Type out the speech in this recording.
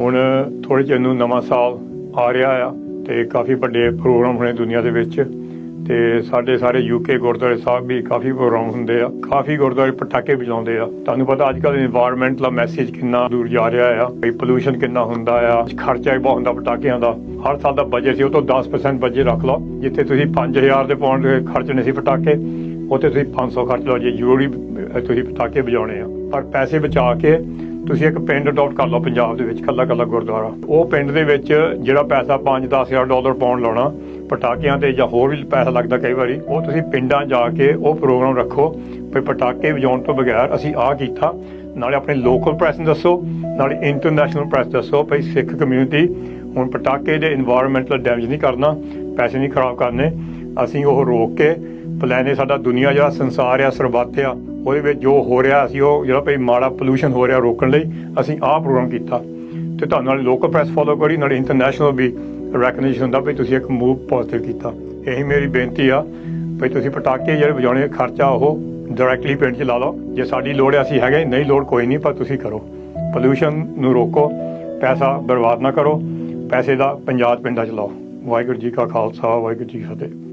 ਹੁਣ ਥੋੜੇ ਚਿਰ ਨੂੰ ਨਵਾਂ ਸਾਲ ਆ ਰਿਹਾ ਆ ਤੇ ਕਾਫੀ ਵੱਡੇ ਪ੍ਰੋਗਰਾਮ ਹੋਣੇ ਦੁਨੀਆ ਦੇ ਵਿੱਚ ਤੇ ਸਾਡੇ ਸਾਰੇ ਯੂਕੇ ਗੁਰਦੁਆਰੇ ਸਾਹਿਬ ਵੀ ਕਾਫੀ ਪ੍ਰੋਗਰਾਮ ਹੁੰਦੇ ਆ, ਕਾਫੀ ਗੁਰਦੁਆਰੇ ਪਟਾਕੇ ਵਜਾਉਂਦੇ ਆ। ਤੁਹਾਨੂੰ ਪਤਾ ਅੱਜ ਕੱਲ੍ਹ এনवायरमेंट ਦਾ ਮੈਸੇਜ ਕਿੰਨਾ ਦੂਰ ਜਾ ਰਿਹਾ ਆ, ਵੀ ਪੋਲੂਸ਼ਨ ਕਿੰਨਾ ਹੁੰਦਾ ਆ, ਖਰਚਾ ਵੀ ਬਹੁਤ ਹੁੰਦਾ ਪਟਾਕਿਆਂ ਦਾ। ਹਰ ਸਾਲ ਦਾ ਬਜਟ ਸੀ, ਉਹ ਤੋਂ 10% ਬਜਟ ਰੱਖ ਲਓ, ਜਿੱਥੇ ਤੁਸੀਂ 5000 ਦੇ ਪਾਉਂਡ ਖਰਚਣੇ ਸੀ ਪਟਾਕੇ, ਉੱਥੇ ਤੁਸੀਂ 500 ਖਰਚ ਲਓ, ਜੇ ਜ਼ਰੂਰੀ ਤੁਸੀਂ ਪਟਾਕੇ ਵਜਾਉਣੇ ਆ। ਪਰ ਪੈਸੇ ਬਚਾ ਕੇ ਤੁਸੀਂ ਇੱਕ ਪਿੰਡ ਅਡਾਪਟ ਕਰ ਲਓ ਪੰਜਾਬ ਦੇ ਵਿੱਚ ਕੱਲਾ ਕੱਲਾ ਗੁਰਦੁਆਰਾ। ਉਹ ਪਿੰਡ ਦੇ ਵਿੱਚ ਜਿਹੜਾ ਪੈਸਾ 5-10000 ਡਾਲਰ ਪਾਉਣ ਲਾਉਣਾ, ਪਟਾਕਿਆਂ ਤੇ ਜਾਂ ਹੋਰ ਵੀ ਪੈਸਾ ਲੱਗਦਾ ਕਈ ਵਾਰੀ, ਉਹ ਤੁਸੀਂ ਪਿੰਡਾਂ ਜਾ ਕੇ ਉਹ ਪ੍ਰੋਗਰਾਮ ਰੱਖੋ, ਵੀ ਪਟਾਕੇ ਵਜਾਉਣ ਤੋਂ ਬਗੈਰ ਅਸੀਂ ਆਹ ਕੀਤਾ। ਨਾਲੇ ਆਪਣੇ ਲੋਕਲ ਪ੍ਰੈਸ ਨੂੰ ਦੱਸੋ, ਨਾਲੇ ਇੰਟਰਨੈਸ਼ਨਲ ਪ੍ਰੈਸ ਦੱਸੋ, ਭਈ ਸਿੱਖ ਕਮਿਊਨਿਟੀ ਹੁਣ ਪਟਾਕੇ ਦੇ এনवायरमेंटਲ ਡੈਮੇਜ ਨਹੀਂ ਕਰਨਾ, ਪੈਸੇ ਨਹੀਂ ਖਰਾਬ ਕਰਨੇ, ਅਸੀਂ ਉਹ ਰੋਕ ਕੇ ਪਲਾਨ ਇਹ ਸਾਡਾ ਦੁਨੀਆ ਜਿਹੜਾ ਸੰਸਾਰ ਆ, ਸਰਬੱਤ ਆ, ਉਹਦੇ ਵਿੱਚ ਜੋ ਹੋ ਰਿਹਾ ਅਸੀਂ ਉਹ ਜਿਹੜਾ ਭਈ ਮਾੜਾ ਪੋਲੂਸ਼ਨ ਹੋ ਰਿਹਾ ਰੋਕਣ ਲਈ ਅਸੀਂ ਆਹ ਪ੍ਰੋਗਰਾਮ ਕੀਤਾ। ਤੇ ਤੁਹਾਨੂੰ ਨਾਲ ਲੋਕਲ ਪ੍ਰੈਸ ਫੋਲੋ ਕਰੀ, ਨਾਲੇ ਇੰਟਰਨੈਸ਼ਨਲ ਵੀ ਰੈਕਗਨੀਸ਼ਨ ਹੁੰਦਾ ਵੀ ਤੁਸੀਂ ਇੱਕ ਮੂਵ ਪੋਜ਼ਿਟਿਵ ਕੀਤਾ। ਇਹੀ ਮੇਰੀ ਬੇਨਤੀ ਆ ਵੀ ਤੁਸੀਂ ਪਟਾਕੇ ਜਿਹੜੇ ਵਜਾਉਣੇ, ਖਰਚਾ ਉਹ ਡਾਇਰੈਕਟਲੀ ਪਿੰਡ 'ਚ ਲਾ ਲਓ। ਜੇ ਸਾਡੀ ਲੋੜ ਹੈ ਅਸੀਂ ਹੈਗੇ, ਨਹੀਂ ਲੋੜ ਕੋਈ ਨਹੀਂ, ਪਰ ਤੁਸੀਂ ਕਰੋ। ਪੋਲੂਸ਼ਨ ਨੂੰ ਰੋਕੋ, ਪੈਸਾ ਬਰਬਾਦ ਨਾ ਕਰੋ, ਪੈਸੇ ਦਾ ਪੰਜਾਬ ਪਿੰਡਾਂ 'ਚ ਲਾਓ। ਵਾਹਿਗੁਰੂ ਜੀ ਕਾ ਖਾਲਸਾ, ਵਾਹਿਗੁਰੂ ਜੀ ਫਤਿਹ।